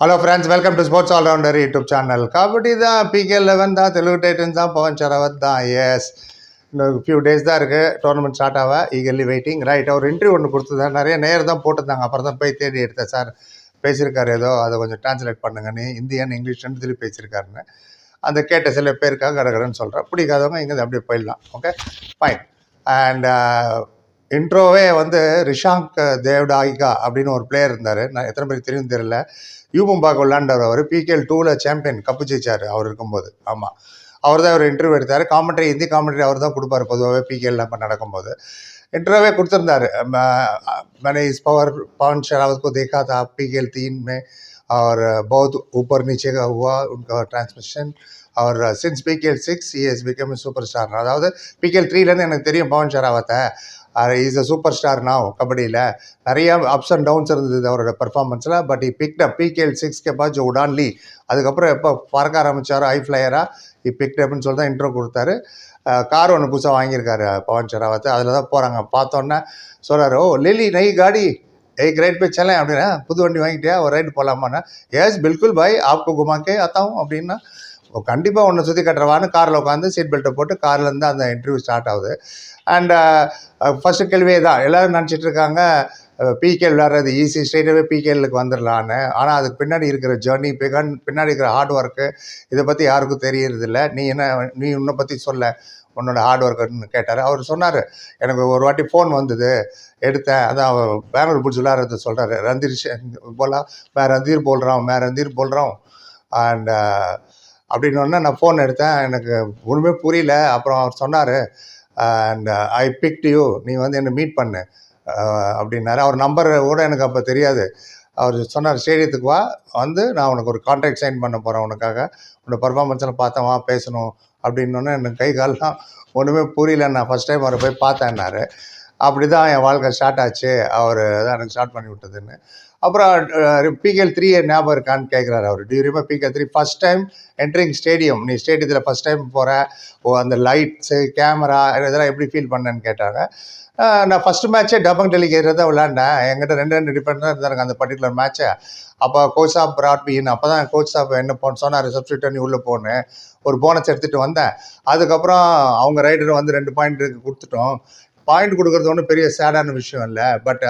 Hello friends welcome to sports allrounder YouTube channel kabaddi தான் PK eleven தான் Telugu Titans தான் பவன் சரவத் தான் எஸ் இன்னும் ஃபியூ டேஸ் தான் இருக்குது டோர்னமெண்ட் ஸ்டார்ட் ஆக ஈகர்லி வெயிட்டிங் ரைட் அவர் இன்ட்ரிவியூ ஒன்று கொடுத்துருந்தார். நிறைய நேரம் தான் போட்டிருந்தாங்க. அப்புறம் தான் போய் தேடி எடுத்தேன் சார். பேசியிருக்காரு ஏதோ அதை கொஞ்சம் டிரான்ஸ்லேட் பண்ணுங்கன்னு இந்தியன் இங்கிலீஷ் ரெண்டு சொல்லி பேசியிருக்காருன்னு. அந்த கேட்ட சில பேருக்காக கடகடன்னு சொல்கிறேன் பிடிக்காதவங்க இங்கே அப்படியே போயிடலாம். ஓகே ஃபைன் அண்ட் இன்ட்ரோவே வந்து ரிஷாங்க் தேவ்டாயிகா அப்படின்னு ஒரு பிளேயர் இருந்தார் நான் எத்தனை பேருக்கு தெரியும் தெரியல யூபம்பாக் விளாண்டவர் அவர் பிகேஎல் டூவில் சாம்பியன் கப்பு ஜெயிச்சார் அவர் இருக்கும்போது ஆமாம் அவர் தான் அவர் இன்டர்வியூ எடுத்தார் காமெண்ட்ரி ஹிந்தி காமெண்ட்ரி அவர் தான் கொடுப்பாரு பொதுவாகவே பிகேஎல் நம்ம நடக்கும்போது इंटरव्यू கொடுத்துருந்தாரு मैं- मैंने इस पावर पवन शरावत को देखा था पीकेएल तीन में और बहुत ऊपर नीचे का हुआ उनका ट्रांसमिशन और since PKL six is become super star அதாவது பிகேஎல் த்ரீலேருந்து எனக்கு தெரியும் பவன் ஷராவத்தை இஸ் அ சூப்பர் ஸ்டார் நான் கபடியில். நிறைய அப்ஸ் அண்ட் டவுன்ஸ் இருந்தது அவரோட பெர்ஃபார்மன்ஸில் but E pick picked up PKL six கெபாஜ் உடான் லீ அதுக்கப்புறம் எப்போ பறக்க ஆரம்பித்தாரோ ஐ ஃப்ளையராக இ பிக்டப்னு சொல்லி தான் இன்ட்ரோ கொடுத்தாரு. கார் ஒன்று புதுசாக வாங்கியிருக்காரு பவன் ஷெராவத் அதில் தான் போகிறாங்க பார்த்தோன்னே சொல்கிறார் ஓ லிலி நெய் காடி. ஏய் கிரேட் போய் சலே அப்படின்னா புது வண்டி வாங்கிட்டியா? ஒரு ரைடு போகலாமாண்ணா எஸ் பில்குல் பாய் ஆப்கோ குமாக்கே அத்தாவும் அப்படின்னா கண்டிப்பாக ஒன்று சுற்றி கட்டுறவான்னு காரில் உட்காந்து சீட் பெல்ட்டை போட்டு கார்லேருந்து அந்த இன்டர்வியூ ஸ்டார்ட் ஆகுது. அண்ட் ஃபஸ்ட்டு uh, uh, கேள்வியே தான் எல்லோரும் நினச்சிட்டு இருக்காங்க பிகேல் விளாட்றது ஈஸி ஸ்ட்ரெயிட்டாகவே பிகேலுக்கு வந்துடலான்னு ஆனால் அதுக்கு பின்னாடி இருக்கிற ஜேர்னி பிகன் பின்னாடி இருக்கிற ஹார்ட் ஒர்க்கு இதை பற்றி யாருக்கும் தெரியறதில்ல. நீ என்ன நீ உன்னை பற்றி சொல்ல. உன்னோட ஹார்ட் ஒர்க்குன்னு கேட்டார். அவர் சொன்னார் எனக்கு ஒரு வாட்டி ஃபோன் வந்தது. எடுத்தேன். அதான் அவர் பேங்களூர் பிடிச்சி விளாட்றது சொல்கிறாரு ரந்தீர் போலா மே ரந்தீர் போல்றான் மே ரந்தீர் போல்றான் அண்ட் அப்படின்னோடனே நான் ஃபோன் எடுத்தேன். எனக்கு ஒன்றுமே புரியல. அப்புறம் அவர் சொன்னார் அண்ட் ஐ பிக்ட் யூ நீ வந்து என்னை மீட் பண்ணு. அப்படின்னாரு. அவர் நம்பர் கூட எனக்கு அப்போ தெரியாது. அவர் சொன்னார் ஸ்டேடியத்துக்கு வா. வந்து நான் உனக்கு ஒரு கான்ட்ராக்ட் சைன் பண்ண போகிறேன் உனக்காக. உன்னோட பர்ஃபார்மன்ஸ்லாம் பார்த்தேன். வா பேசணும். அப்படின்னோடனே எனக்கு கை கால்லாம் ஒன்றுமே புரியல. நான் ஃபஸ்ட் டைம் அவரை போய் பார்த்தேன்னாரு. அப்படி தான் என் வாழ்க்கை ஸ்டார்ட் ஆச்சு. அவர் தான் எனக்கு ஸ்டார்ட் பண்ணி விட்டதுன்னு. அப்புறம் பிகேஎல் த்ரீ ஞாபகம் இருக்கான்னு கேட்குறாரு அவர். டியூரிமா PKL three first time entering stadium நீ ஸ்டேடியத்தில் ஃபஸ்ட் டைம் போகிற ஓ அந்த லைட்ஸு கேமரா இதெல்லாம் எப்படி ஃபீல் பண்ணேன்னு கேட்டாங்க. நான் ஃபஸ்ட்டு மேட்ச்சே டபங் டெலிகேட் தான் விளாண்டேன் எங்கிட்ட ரெண்டு ரெண்டு டிஃபரெண்ட் இருந்தாங்க அந்த பர்டிகுலர் மேட்ச்சை அப்போ கோச் சாப் பிராட் மீன் அப்போ தான் கோச் சாப் என்ன போன சொன்னார் சப்ஸ்டியூட் பண்ணி உள்ளே போனேன். ஒரு போனஸ் எடுத்துகிட்டு வந்தேன். அதுக்கப்புறம் அவங்க ரைடர் வந்து ரெண்டு பாயிண்ட் கொடுத்துட்டோம். பாயிண்ட் கொடுக்குறது ஒன்றும் பெரிய சேடான விஷயம் இல்லை. பட்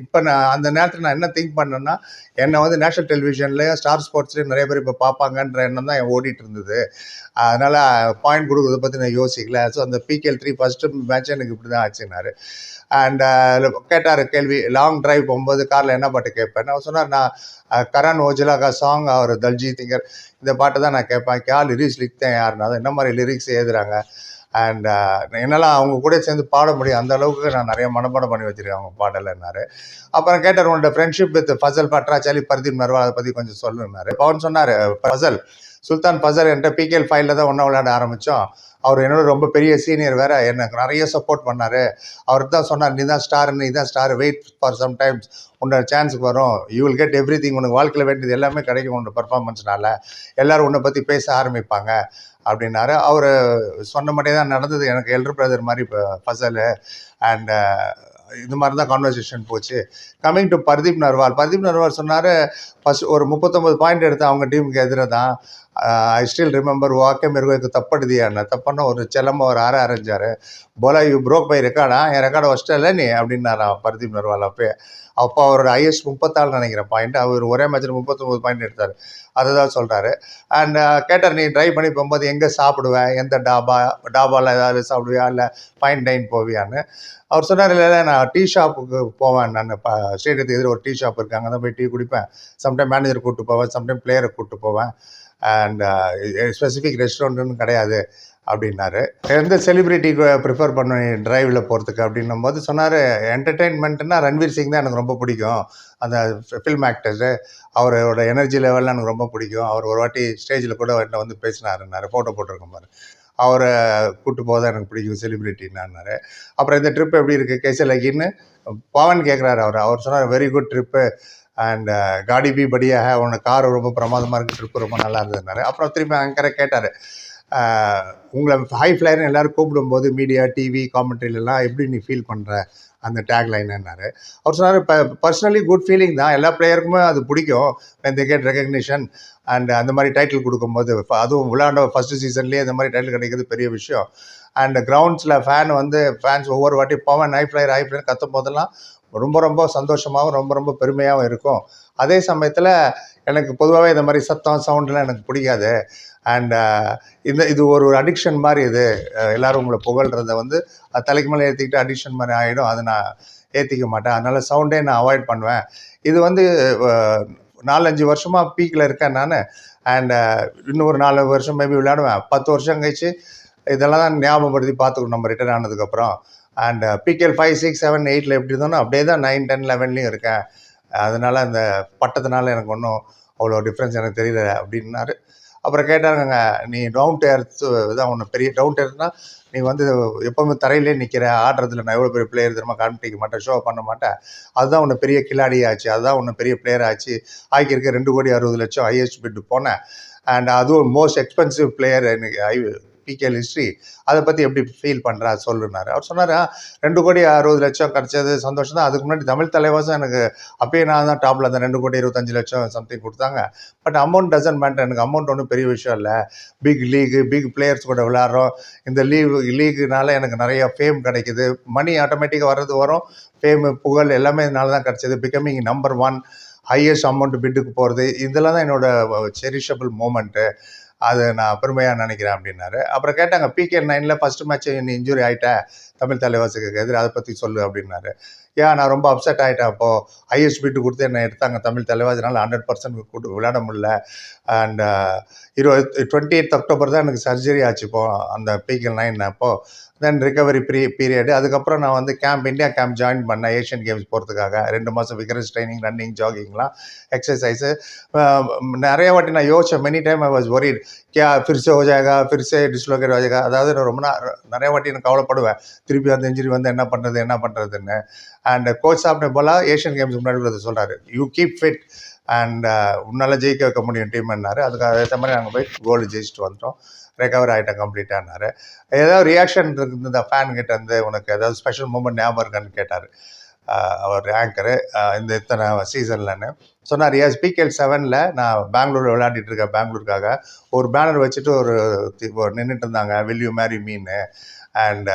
இப்போ நான் அந்த நேரத்தில் நான் என்ன திங்க் பண்ணேன்னா என்னை வந்து நேஷனல் டெலிவிஷன்லேயும் ஸ்டார் ஸ்போர்ட்ஸ்லேயும் நிறைய பேர் இப்போ பார்ப்பாங்கன்ற எண்ணம் தான் என் ஓடிட்டு இருந்தது. அதனால் பாயிண்ட் கொடுக்குறத பற்றி நான் யோசிக்கல. ஸோ அந்த பிகேஎல் த்ரீ ஃபஸ்ட்டு மேட்ச் எனக்கு இப்படி தான் ஆச்சுனாரு அண்ட் கேட்டார் கேள்வி லாங் டிரைவ் போகும்போது காரில் என்ன பாட்டு கேட்பேன் அவர் சொன்னார் நான் கரண் ஓஜலா கா சாங் அவர் தல்ஜித் திங்கர் இந்த பாட்டு தான் நான் கேட்பேன். கே லிரிக்ஸ் லிக்தேன் யாருன்னா என்ன மாதிரி லிரிக்ஸ் எழுதுறாங்க? அண்ட் uh, என்னால் அவங்க கூட சேர்ந்து பாட முடியும். அந்த அளவுக்கு நான் நிறைய மனப்பாடம் பண்ணி வச்சிருக்கேன் அவங்க பாடலைன்னாரு. அப்புறம் கேட்டார் உன்னோட ஃப்ரெண்ட்ஷிப் வித் ஃபசல் பட்ராச்சாலி பர்தீப் நர்வா அதை பற்றி கொஞ்சம் சொல்லுன்னாரு. பவன் சொன்னார் ஃபசல் சுல்தான் ஃபசல் என்கிட்ட பிகேஎல் ஃபைவ்ல தான் ஒன்றா விளையாட ஆரம்பித்தோம் அவர் என்னோட ரொம்ப பெரிய சீனியர் வேற எனக்கு நிறைய சப்போர்ட் பண்ணார். அவர் தான் சொன்னார் நீ தான் ஸ்டார் நீ தான் star wait for some times உன்னோட சான்ஸுக்கு வரும். You will get everything உனக்கு வாழ்க்கையில் வேண்டியது எல்லாமே கிடைக்கும் உன்னோட பர்ஃபார்மன்ஸ்னால எல்லோரும் உன்னை பற்றி பேச ஆரம்பிப்பாங்க. அப்படின்னாரு. அவர் சொன்ன மட்டும் தான் நடந்தது. எனக்கு எல்டர் பிரதர் மாதிரி இப்போ ஃபசல் அண்ட் இது மாதிரி தான் கான்வர்சேஷன் போச்சு. Coming to Pardeep Narwal. Pardeep Narwal சொன்னார் ஃபஸ்ட் ஒரு முப்பத்தொம்பது பாயிண்ட் எடுத்து அவங்க டீமுக்கு எதிராக தான். ஐ ஸ்டில் ரிமெம்பர் வாக்கே மெருகு தப்படுதியான்னு தப்புன்னு ஒரு செல்லம்மா ஒரு ஆற அரைஞ்சார். போல யூ ப்ரோக் பை ரெக்கார்டா என் ரெக்கார்டை இல்லை நீ? அப்படின்னாரா பர்தீப் நர்வால் அப்போ அப்போ அவரோட ஐஎஸ் முப்பத்தாறு நினைக்கிறேன் பாயிண்ட் அவர் ஒரே மேட்ச்சில் முப்பத்தொம்பது பாயிண்ட் எடுத்தார். அதை தான் சொல்கிறாரு அண்ட் uh, கேட்டார் நீ ட்ரைவ் பண்ணி போகும்போது எங்கே சாப்பிடுவேன் எந்த டாபா? டாபாவில் ஏதாவது சாப்பிடுவியா? இல்லை பாயிண்ட் டைன் போவியான்னு? அவர் சொன்னார் இல்லை நான் டீ ஷாப்புக்கு போவேன் நான். இப்போ ஸ்டேடியத்துக்கு எதிர ஒரு டீ ஷாப் இருக்காங்க அங்கே தான் போய் டீ குடிப்பேன். சம்டைம் மேனேஜர் கூப்பிட்டு போவேன். சம்டைம் பிளேயரை கூப்பிட்டு போவேன். அண்ட் ஸ்பெசிஃபிக் ரெஸ்டாரண்ட்டுன்னு கிடையாது அப்படின்னாரு. எந்த செலிபிரிட்டி ப்ரிஃபர் பண்ணுவேன் டிரைவில் போகிறதுக்கு அப்படின்னும் போது சொன்னார் என்டர்டெயின்மெண்ட்னா ரன்வீர் சிங் தான் எனக்கு ரொம்ப பிடிக்கும். அந்த ஃபில்ம் ஆக்டர்ஸு அவரோட எனர்ஜி லெவலில் எனக்கு ரொம்ப பிடிக்கும். அவர் ஒரு வாட்டி ஸ்டேஜில் கூட என்ன வந்து பேசினாருன்னாரு ஃபோட்டோ போட்டிருக்கோம் பாரு. அவரை கூட்டு போக தான் எனக்கு பிடிக்கும் செலிபிரிட்டின்னாரு அப்புறம் இந்த ட்ரிப் எப்படி இருக்குது கேசலகின்னு பவன் கேட்குறாரு அவர். அவர் சொன்னார் வெரி குட் ட்ரிப்பு அண்ட் காடி பி படியாக உனக்கு கார் ரொம்ப பிரமாதமாக இருக்குது ட்ரிப்பு ரொம்ப நல்லா இருந்ததுனாரு அப்புறம் திருப்பி அங்கரை கேட்டார். உங்களை ஹை ஃப்ளையர்னு எல்லோரும் கூப்பிடும்போது மீடியா டிவி காமெண்ட்ரிலலாம் எப்படி நீ ஃபீல் பண்ணுற அந்த டேக் லைனுன்னாரு அவர் சொன்னார் இப்போ பர்சனலி குட் ஃபீலிங் தான். எல்லா பிளேயருக்குமே அது பிடிக்கும். இந்த கேட் ரெகக்னிஷன் அண்ட் அந்த மாதிரி டைட்டில் கொடுக்கும்போது அதுவும் விளையாண்ட ஃபஸ்ட்டு சீசன்லேயே இந்த மாதிரி டைட்டில் கிடைக்கிறது பெரிய விஷயம். அண்ட் கிரவுண்ட்ஸில் ஃபேன் வந்து ஃபேன்ஸ் ஒவ்வொரு வாட்டி Pawan high flyer high flyer கத்தும் போதெல்லாம் ரொம்ப ரொம்ப சந்தோஷமாகவும் ரொம்ப ரொம்ப பெருமையாகவும் இருக்கும். அதே சமயத்தில் எனக்கு பொதுவாகவே இந்த மாதிரி சத்தம் சவுண்ட்லாம் எனக்கு பிடிக்காது. அண்ட் இந்த இது ஒரு அடிக்ஷன் மாதிரி இது. எல்லோரும் எல்லாரும் உங்களை புகழ்கிறத வந்து அது தலைக்கு மேலே ஏற்றிக்கிட்டு அடிக்ஷன் மாதிரி ஆகிடும் அதை நான் ஏற்றிக்க மாட்டேன். அதனால் சவுண்டே நான் அவாய்ட் பண்ணுவேன். இது வந்து நாலஞ்சு வருஷமாக பீக்கில் இருக்கேன் நான். அண்ட் இன்னும் ஒரு நாலு வருஷம் மேபி விளையாடுவேன். பத்து வருஷம் கழிச்சு இதெல்லாம் தான் ஞாபகப்படுத்தி பார்த்துக்கணும் நம்ம ரிட்டர்ன் ஆனதுக்கப்புறம் and PKL five six seven எயிட்டில் எப்படி இருந்தோன்னா அப்படியே தான் நைன் டென் லெவன்லேயும் இருக்கேன். அதனால் அந்த பட்டத்தினால எனக்கு ஒன்றும் அவ்வளோ டிஃப்ரென்ஸ் எனக்கு தெரியல அப்படின்னாரு. அப்புறம் கேட்டாருங்க நீ டவுன் டேர்த்து தான் ஒன்று பெரிய டவுன் டேர்த்னா நீ வந்து எப்போவுமே தரையிலே நிற்கிற ஆடுறதுல நான் எவ்வளோ பெரிய பிளேயர் தெரியுமா? காண்பிக்க மாட்டேன் ஷோ பண்ண மாட்டேன். அதுதான் உன்னை பெரிய கில்லாடி ஆச்சு அதுதான் ஒன்று பெரிய பிளேயர் ஆச்சு. ஆக்கியிருக்க ரெண்டு கோடி அறுபது லட்சம் ஹையஸ்ட் பிட்டு போனேன். அண்ட் அதுவும் மோஸ்ட் எக்ஸ்பென்சிவ் பிளேயர் எனக்கு ஐ பிகேஎல் ஹிஸ்ட்ரி அதை பற்றி எப்படி ஃபீல் பண்ணுறா சொல்லுனார் அவர் சொன்னார் ரெண்டு கோடி அறுபது லட்சம் கிடச்சது சந்தோஷம் தான். அதுக்கு முன்னாடி தமிழ் தலைவாசம் எனக்கு அப்பயே நான் தான் டாப்பில் அந்த ரெண்டு கோடி இருபத்தஞ்சு லட்சம் சம்திங் கொடுத்தாங்க. பட் அமௌண்ட் டசன்ட் மேட்டர் எனக்கு அமௌண்ட் ஒன்றும் பெரிய விஷயம் இல்லை. பிக் லீகு பிக் பிளேயர்ஸ் கூட விளையாடுறோம். இந்த லீவ் லீகுனால எனக்கு நிறைய ஃபேம் கிடைக்குது. மணி ஆட்டோமேட்டிக்காக வர்றது வரும். ஃபேமு புகழ் எல்லாமே இதனால தான் கிடச்சிது. Becoming number one highest amount பிட்டுக்கு போகிறது இதெல்லாம் தான் என்னோட செரிஷபிள் மூமெண்ட்டு அது நான் பெருமையாக நினைக்கிறேன் அப்படின்னாரு. அப்புறம் கேட்டாங்க பிகே நைனில் ஃபஸ்ட்டு மேட்ச் நீ இன்ஜுரி ஆகிட்ட தமிழ் தலைவாசுக்கு எதிராக அதை பற்றி சொல்லு அப்படின்னாரு. ஏன் நான் ரொம்ப அப்செட் ஆகிட்டேன் அப்போது ஹையஸ்ட் பீட்டு கொடுத்து என்னை எடுத்தாங்க தமிழ் தலைவாசினால ஹண்ட்ரட் பர்சன்ட் கூட்டு விளையாட முடியல. அண்ட் uh, இருபது டுவெண்ட்டி எயிட் அக்டோபர் தான் எனக்கு சர்ஜரி ஆச்சு இப்போ அந்த பீக்கல் நைன் அப்போது தென் ரிகவரி ப்ரீ பீரியடு அதுக்கப்புறம் நான் வந்து கேம்ப் இந்தியா கேம்ப் ஜாயின் பண்ணேன் ஏஷியன் கேம்ஸ் போகிறதுக்காக ரெண்டு மாதம் விகரஸ் ட்ரைனிங் ரன்னிங் ஜாகிங்லாம் எக்ஸசைஸு நிறைய வாட்டி நான் யோசிச்சேன். Many time I was worried K ஃபிர்ஸே ஹோ ஜாயகா ஃபிர்ஸே டிஸ்லோகேட் ஹோ ஜாயகா அதாவது நான் ரொம்ப நிறைய வாட்டி எனக்கு கவலைப்படுவேன். திருப்பி அந்த இன்ஜுரி வந்து என்ன பண்ணுறது என்ன பண்ணுறதுன்னு அண்ட் கோச் சாப்பிட்ட போல ஏஷியன் கேம்ஸ் முன்னாடி சொல்கிறாரு you keep fit and uh, உன்னால் ஜெயிக்க வைக்க முடியும் டீம்னாரு அதுக்கு ஏற்ற மாதிரி நாங்கள் போய் கோல்டு ஜெயிச்சுட்டு வந்துட்டோம். ரெக்கவர் ஆகிட்டேன் கம்ப்ளீட்டானாரு ஏதாவது ரியாக்ஷன் இருந்த ஃபேன் கிட்ட இருந்து உனக்கு ஏதாவது ஸ்பெஷல் மூமெண்ட் ஞாபகம் இருக்கான்னு கேட்டார். Uh, அவர் ஆங்கரு uh, இந்த இத்தனை சீசன்லன்னு சொன்னார். எஸ் பிகேஎல் செவனில் நான் பெங்களூர் விளையாடிட்டு இருக்கேன் பெங்களூருக்காக. ஒரு பேனர் வச்சுட்டு ஒரு நின்றுட்டு இருந்தாங்க. Will you marry me and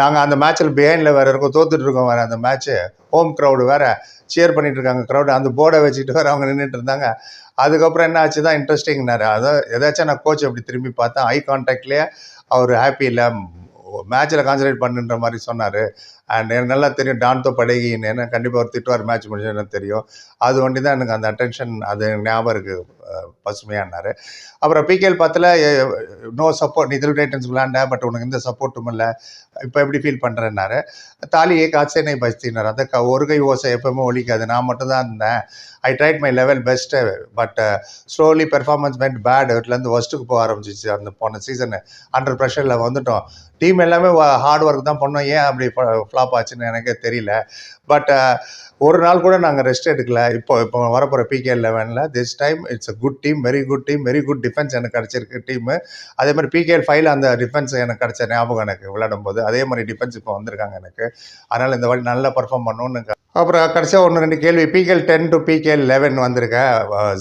நாங்கள் அந்த மேட்ச்சில் பிஹைண்டில் வேறு இருக்கோம் தோத்துட்டு இருக்கோம் வேறு அந்த மேட்ச்சு ஹோம் க்ரௌடு வேறு சியர் பண்ணிட்டு இருக்காங்க க்ரௌடு அந்த போர்டை வச்சுட்டு வேறு அவங்க நின்றுட்டு இருந்தாங்க. அதுக்கப்புறம் என்ன ஆச்சு தான் இன்ட்ரெஸ்டிங்னாரு அதான் எதாச்சும் நான் கோச் அப்படி திரும்பி பார்த்தேன். ஐ கான்டாக்ட்லேயே அவர் ஹாப்பி இல்லை மேட்ச்சில் கான்சன்ட்ரேட் பண்ணுன்ற மாதிரி சொன்னார். எனக்கு நல்லா தெரியும் டான்தோ படகின்னு. என்ன கண்டிப்பாக ஒரு திட்டுவார் மேட்ச் முடிஞ்சு எனக்கு தெரியும். அது ஒண்டி தான் எனக்கு அந்த அட்டென்ஷன் அது ஞாபகம் இருக்குது பசுமையானார். அப்புறம் பிகேஎல் பத்தில் நோ சப்போர்ட் நீ திரு டைட்டன்ஸ் விளாண்ட பட் உனக்கு எந்த சப்போர்ட்டும் இல்லை. இப்போ எப்படி ஃபீல் பண்ணுறேன்னாரு தாலியே காசேனை பஸ்தினார் அந்த க ஒரு கை ஓசை எப்பவுமே ஒழிக்காது நான் மட்டும் தான் இருந்தேன் I tried my level best but slowly performance went bad இதுலேருந்து ஒஸ்ட்டுக்கு போக ஆரம்பிச்சிச்சு அந்த போன சீசனு அண்டர் ப்ரெஷரில் வந்துட்டோம். டீம் எல்லாமே ஹார்ட் ஒர்க் தான் பண்ணோம். ஏன் அப்படி ஃப்ளாப் ஆச்சுன்னு எனக்கே தெரியல. பட் uh, ஒரு நாள் கூட நாங்கள் ரெஸ்ட் எடுக்கல. இப்போ இப்போ வரப்போகிற பிகே லெவனில் this time it's a good team very good team very good defence எனக்கு கிடச்சிருக்கு டீமு அதே மாதிரி பிகேஎல் ஃபைவ்ல அந்த டிஃபென்ஸ் எனக்கு கிடச்ச ஞாபகம் எனக்கு விளையாடும் போது அதே மாதிரி டிஃபென்ஸ் இப்போ வந்திருக்காங்க எனக்கு. அதனால் இந்த வாட்டி நல்லா பர்ஃபார்ம் பண்ணணும்னு அப்புறம் கடைசியாக ஒன்று ரெண்டு கேள்வி. PKL ten to PKL eleven வந்திருக்கேன்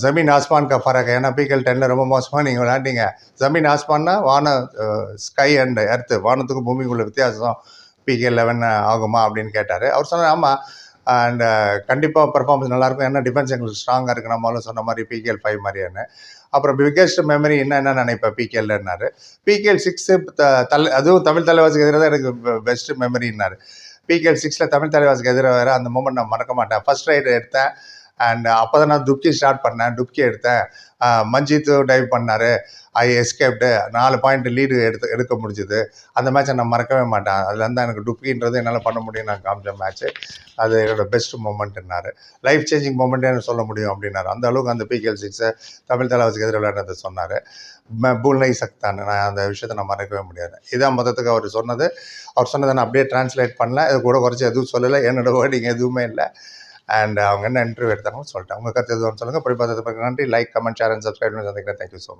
ஜமீன் ஆஸ்மான் கா ஃபரக். ஏன்னா பிகேஎல் டென்னில் ரொம்ப மோசமாக நீங்கள் விளையாண்டீங்க. ஜமீன் ஆஸ்மான்னா வான ஸ்கை அண்ட் எர்த்து வானத்துக்கும் பூமிக்குள்ள வித்தியாசம். பிகே லெவன் ஆகுமா அப்படின்னு கேட்டார். அவர் சொன்னார் ஆமாம் அண்ட் கண்டிப்பாக பர்ஃபார்மன்ஸ் நல்லாயிருக்கும் ஏன்னா டிஃபென்ஸ் எங்களுக்கு ஸ்ட்ராங்காக இருக்குது நம்மளும் சொன்ன மாதிரி பிகேஎல் ஃபைவ் மாதிரியானு அப்புறம் பிக்கெஸ்ட் மெமரி என்ன என்ன நினைப்பேன் பிகேஎல்னாரு பிகேஎல் சிக்ஸு தல் அதுவும் தமிழ் தலைவாசிக்கு எதிராக தான் எனக்கு பெஸ்ட் மெமரின்னாரு பிகேஎல் சிக்ஸில் தமிழ் தலைவாசிக்கு எதிராக வேறு அந்த மூமெண்ட் நான் மறக்க மாட்டேன். ஃபஸ்ட் ரைடு எடுத்தேன். அண்ட் uh, அப்போ தான் நான் துப்கி ஸ்டார்ட் பண்ணேன். டுப்கி எடுத்தேன். ஆஹ் மஞ்சித் டைவ் பண்ணார். ஐ எஸ்கேப்டு நாலு பாயிண்ட் லீடு எடுத்து எடுக்க முடிஞ்சுது. அந்த மேட்சை நான் மறக்கவே மாட்டேன். அதுலேருந்து தான் எனக்கு டுப்கின்றது என்னால் பண்ண முடியும். நான் காமிச்ச மேட்ச்சு அது என்னோட பெஸ்ட் மூமெண்ட்னார் லைஃப் சேஞ்சிங் மூமெண்ட்டே சொல்ல முடியும் அப்படின்னாரு. அந்த அளவுக்கு அந்த பிகேஎல் சிக்ஸை தமிழ் தலைவாசிக்கு எதிராக விளையாடுறதை சொன்னார். பூல்னை சக்தான் நான் அந்த விஷயத்தை நான் மறக்கவே முடியாது. இதான் மொத்தத்துக்கு அவர் சொன்னது. அவர் சொன்னதை நான் அப்படியே டிரான்ஸ்லேட் பண்ணல. இது கூட குறைச்சி எதுவும் சொல்லலை. என்னோடய வேர்டிங் எதுவுமே இல்லை. அண்ட் அவங்க என்ன இன்டர்வியூ எடுத்தாங்கன்னு சொல்லிட்டேன். அவங்க கருத்து சொல்லுங்கள் அப்படி பார்த்ததுக்கு நன்றி. Like comment share and subscribe பண்ணி சந்திக்கிறேன். Thank you so much